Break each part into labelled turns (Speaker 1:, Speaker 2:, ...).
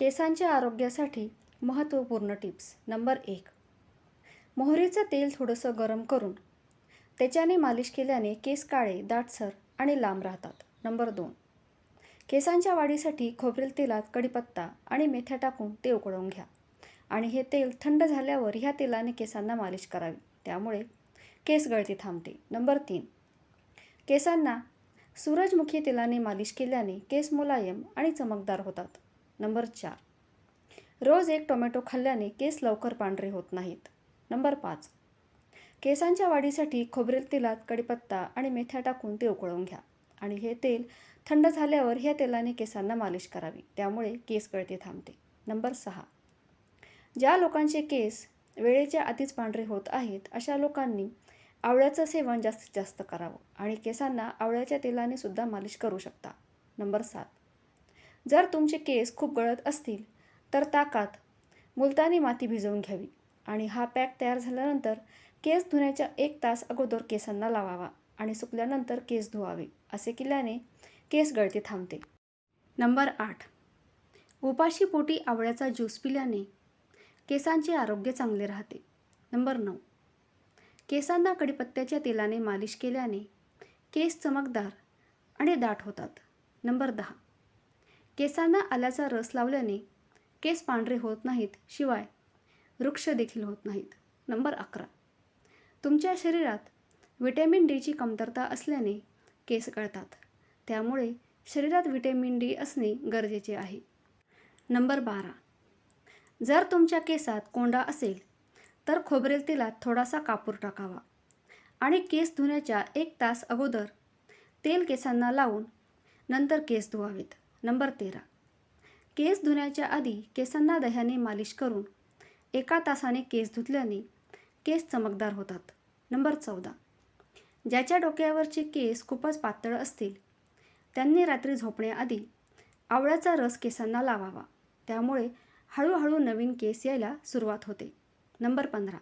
Speaker 1: केसांच्या आरोग्यासाठी महत्त्वपूर्ण टिप्स. नंबर एक मोहरीचं तेल थोडंसं गरम करून त्याच्याने मालिश केल्याने केस काळे दाटसर आणि लांब राहतात. नंबर दोन केसांच्या वाढीसाठी खोबरेल तेलात कढीपत्ता आणि मेथ्या टाकून ते उकळवून घ्या. आणि हे तेल थंड झाल्यावर ह्या तेलाने केसांना मालिश करावी. त्यामुळे केस गळती थांबते. नंबर तीन केसांना सूरजमुखी तेलाने मालिश केल्याने केस मुलायम आणि चमकदार होतात. नंबर चार. रोज एक टोमॅटो खाल्ल्याने केस लवकर पांढरे होत नाहीत. नंबर पाच. केसांच्या वाढीसाठी खोबरेल तेलात कढीपत्ता आणि मेथ्या टाकून ते उकळवून घ्या आणि हे तेल थंड झाल्यावर ह्या तेलाने केसांना मालिश करावी त्यामुळे केस गळती थांबते. नंबर सहा. ज्या लोकांचे केस वेळेच्या आधीच पांढरे होत आहेत अशा लोकांनी आवळ्याचं सेवन जास्तीत जास्त करावं आणि केसांना आवळ्याच्या तेलाने सुद्धा मालिश करू शकता. नंबर सात. जर तुमचे केस खूप गळत असतील तर ताकात मुलतानी माती भिजवून घ्यावी आणि हा पॅक तयार झाल्यानंतर केस धुण्याच्या एक तास अगोदर केसांना लावावा आणि सुकल्यानंतर केस धुवावे असे केल्याने केस गळती थांबते. नंबर आठ. उपाशी पोटी आवळ्याचा ज्यूस पिल्याने केसांचे आरोग्य चांगले राहते. नंबर नऊ. केसांना कडीपत्त्याच्या तेलाने मालिश केल्याने केस चमकदार आणि दाट होतात. नंबर दहा. केसांना आल्याचा रस लावल्याने केस पांढरे होत नाहीत शिवाय वृक्ष देखील होत नाहीत. नंबर अकरा. तुमच्या शरीरात विटॅमिन डीची कमतरता असल्याने केस गळतात. त्यामुळे शरीरात विटॅमिन डी असणे गरजेचे आहे. नंबर बारा. जर तुमच्या केसात कोंडा असेल तर खोबरेल तेलात थोडासा कापूर टाकावा आणि केस धुण्याच्या एक तास अगोदर तेल केसांना लावून नंतर केस धुवावेत. नंबर तेरा. केस धुण्याच्या आधी केसांना दह्याने मालिश करून एका तासाने केस धुतल्याने केस चमकदार होतात. नंबर चौदा. ज्याच्या डोक्यावरचे केस खूपच पातळ असतील त्यांनी रात्री झोपण्याआधी आवळ्याचा रस केसांना लावावा. त्यामुळे हळूहळू नवीन केस यायला सुरुवात होते. नंबर पंधरा.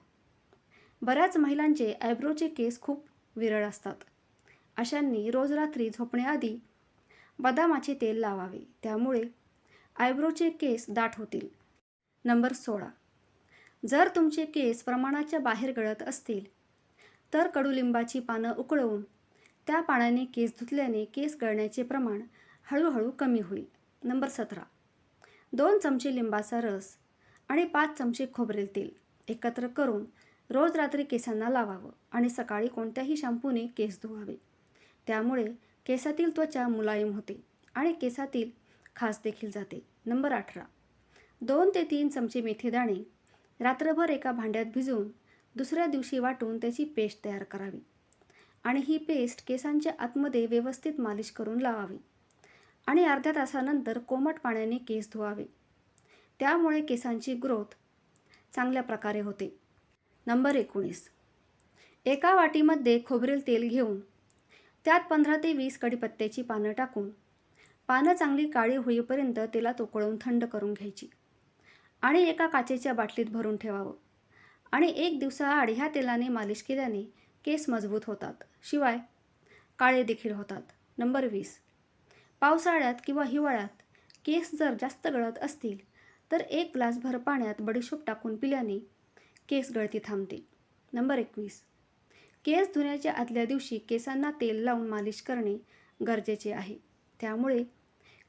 Speaker 1: बऱ्याच महिलांचे आयब्रोचे केस खूप विरळ असतात. अशांनी रोज रात्री झोपण्याआधी बदामाचे तेल लावावे. त्यामुळे आयब्रोचे केस दाट होतील. नंबर सोळा. जर तुमचे केस प्रमाणाच्या बाहेर गळत असतील तर कडुलिंबाची पानं उकळवून त्या पाण्याने केस धुतल्याने केस गळण्याचे प्रमाण हळूहळू कमी होईल. नंबर सतरा. दोन चमचे लिंबाचा रस आणि पाच चमचे खोबरेल तेल एकत्र करून रोज रात्री केसांना लावावं आणि सकाळी कोणत्याही शॅम्पूने केस धुवावे. त्यामुळे केसातील त्वचा मुलायम होते आणि केसातील खास देखील जाते. नंबर अठरा. दोन ते तीन चमचे मेथीदाणे रात्रभर एका भांड्यात भिजवून दुसऱ्या दिवशी वाटून त्याची पेस्ट तयार करावी आणि ही पेस्ट केसांच्या आतमध्ये व्यवस्थित मालिश करून लावावी आणि अर्ध्या तासानंतर कोमट पाण्याने केस धुवावे. त्यामुळे केसांची ग्रोथ चांगल्या प्रकारे होते. नंबर एकोणीस. एका वाटीमध्ये खोबरेल तेल घेऊन त्यात पंधरा ते वीस कडीपत्त्याची पानं टाकून पानं चांगली काळी होईपर्यंत तेलात उकळवून थंड करून घ्यायची आणि एका काचेच्या बाटलीत भरून ठेवावं. आणि एक दिवसाआड ह्या तेलाने मालिश केल्याने केस मजबूत होतात. शिवाय काळे देखील होतात. नंबर वीस. पावसाळ्यात किंवा हिवाळ्यात केस जर जास्त गळत असतील तर एक ग्लासभर पाण्यात बडीशोप टाकून पिल्याने केस गळती थांबते. नंबर एकवीस. केस धुण्याच्या आदल्या दिवशी केसांना तेल लावून मालिश करणे गरजेचे आहे. त्यामुळे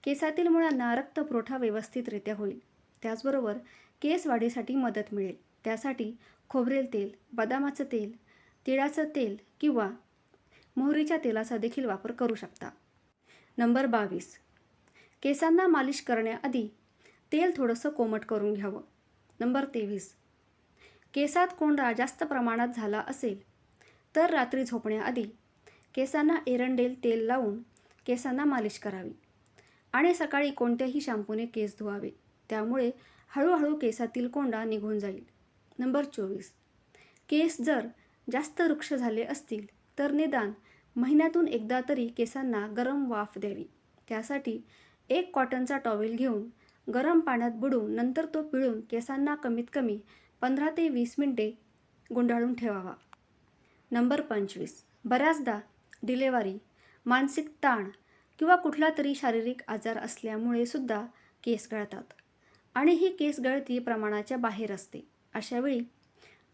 Speaker 1: केसातील मुळांना रक्तपुरवठा व्यवस्थितरित्या होईल. त्याचबरोबर केस वाढीसाठी मदत मिळेल. त्यासाठी खोबरेल तेल बदामाचं तेल तिळाचं तेल किंवा मोहरीच्या तेलाचा देखील वापर करू शकता. नंबर बावीस. केसांना मालिश करण्याआधी तेल थोडंसं कोमट करून घ्यावं. नंबर तेवीस. केसात कोंडा जास्त प्रमाणात झाला असेल तर रात्री झोपण्याआधी केसांना एरंडेल तेल लावून केसांना मालिश करावी आणि सकाळी कोणत्याही शॅम्पूने केस धुवावे. त्यामुळे हळूहळू केसातील कोंडा निघून जाईल. नंबर चोवीस. केस जर जास्त वृक्ष झाले असतील तर निदान महिन्यातून एकदा तरी केसांना गरम वाफ द्यावी. त्यासाठी एक कॉटनचा टॉवेल घेऊन गरम पाण्यात बुडवून नंतर तो पिळून केसांना कमीत कमी पंधरा ते वीस मिनटे गुंडाळून ठेवावा. नंबर पंचवीस. बऱ्याचदा डिलेवरी मानसिक ताण किंवा कुठला तरी शारीरिक आजार असल्यामुळे सुद्धा केस गळतात. आणि ही केस गळती प्रमाणाच्या बाहेर असते. अशावेळी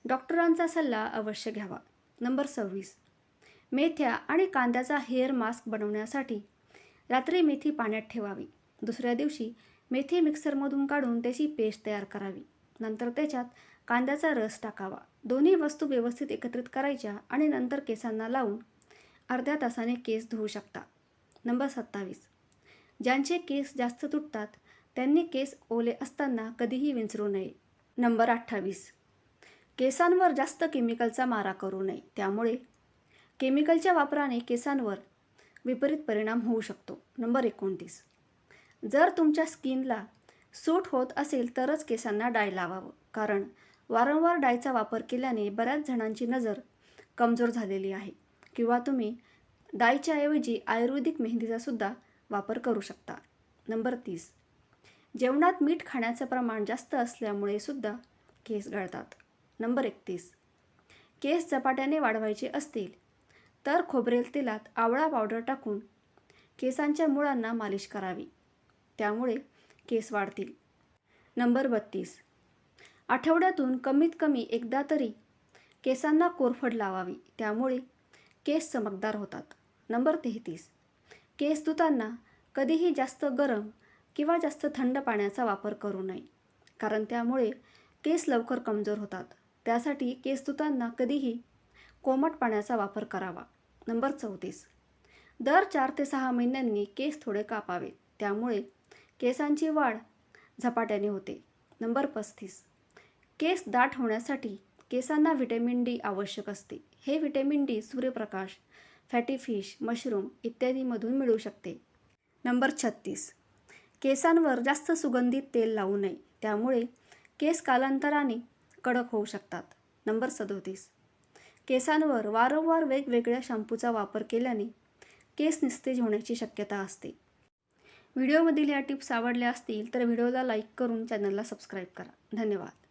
Speaker 1: डॉक्टरांचा सल्ला अवश्य घ्यावा. नंबर सव्वीस. मेथ्या आणि कांद्याचा हेअर मास्क बनवण्यासाठी रात्री मेथी पाण्यात ठेवावी. दुसऱ्या दिवशी मेथी मिक्सरमधून काढून त्याची पेस्ट तयार करावी. नंतर त्याच्यात कांद्याचा रस टाकावा. दोन्ही वस्तू व्यवस्थित एकत्रित करायच्या आणि नंतर केसांना लावून अर्ध्या तासाने केस धुवू शकता. नंबर सत्तावीस. ज्यांचे केस जास्त तुटतात त्यांनी केस ओले असताना कधीही विंचरू नये. नंबर अठ्ठावीस. केसांवर जास्त केमिकलचा मारा करू नये. त्यामुळे केमिकलच्या वापराने केसांवर विपरीत परिणाम होऊ शकतो. नंबर एकोणतीस. जर तुमच्या स्किनला सूट होत असेल तरच केसांना डाय लावावं. कारण वारंवार डायचा वापर केल्याने बऱ्याच जणांची नजर कमजोर झालेली आहे किंवा तुम्ही डायच्या ऐवजी आयुर्वेदिक मेहंदीचा सुद्धा वापर करू शकता. नंबर तीस. जेवणात मीठ खाण्याचं प्रमाण जास्त असल्यामुळे सुद्धा केस गळतात. नंबर एकतीस. केस झपाट्याने वाढवायचे असतील तर खोबरेल तेलात आवळा पावडर टाकून केसांच्या मुळांना मालिश करावी. त्यामुळे केस वाढतील. नंबर बत्तीस. आठवड्यातून कमीत कमी एकदा तरी केसांना कोरफड लावावी. त्यामुळे केस चमकदार होतात. नंबर तेहतीस. केस धुताना कधीही जास्त गरम किंवा जास्त थंड पाण्याचा वापर करू नये कारण त्यामुळे केस लवकर कमजोर होतात. त्यासाठी केस धुताना कधीही कोमट पाण्याचा वापर करावा. नंबर चौतीस. दर चार ते सहा महिन्यांनी केस थोडे कापावे. त्यामुळे केसांची वाढ झपाट्याने होते. नंबर पस्तीस. केस दाट होण्यासाठी केसांना व्हिटॅमिन डी आवश्यक असते. हे व्हिटॅमिन डी सूर्यप्रकाश फॅटी फिश मशरूम इत्यादीमधून मिळू शकते. नंबर छत्तीस. केसांवर जास्त सुगंधित तेल लावू नये. त्यामुळे केस कालांतराने कडक होऊ शकतात. नंबर सदोतीस. केसांवर वारंवार वेगवेगळ्या शॅम्पूचा वापर केल्याने केस निस्तेज होण्याची शक्यता असते. व्हिडिओमधील या टिप्स आवडल्या असतील तर व्हिडिओला लाईक करून चॅनलला सबस्क्राईब करा. धन्यवाद.